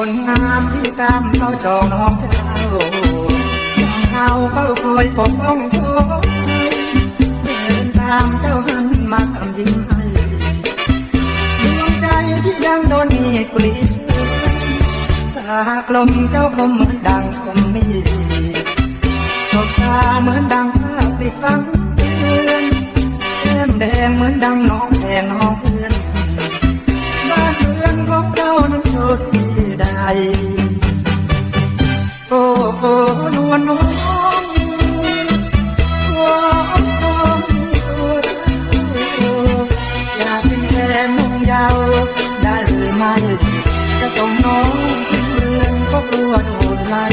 คนงามที่ตามเขาจองน้องเจ้าเขาเฝ้าคอยปกป้องเขาเดินตามเจ้าหันมาทำยิ้มให้ดวงใจที่ยังโดนมีกลีตากลมเจ้าคมเหมือนดังคมมีสบตาเหมือนดังภาพติดฟังเตือนแก้มแดงเหมือนดังน้องแดงน้องเพื่อนบ้านเรือนของเจ้านั้นโช โอ้โอ้นวลน้องวอนวออยากเป็นแค่นุ่งยาวได้หรือไม่จต้องน้องเมืองก็กลัวโดนไล่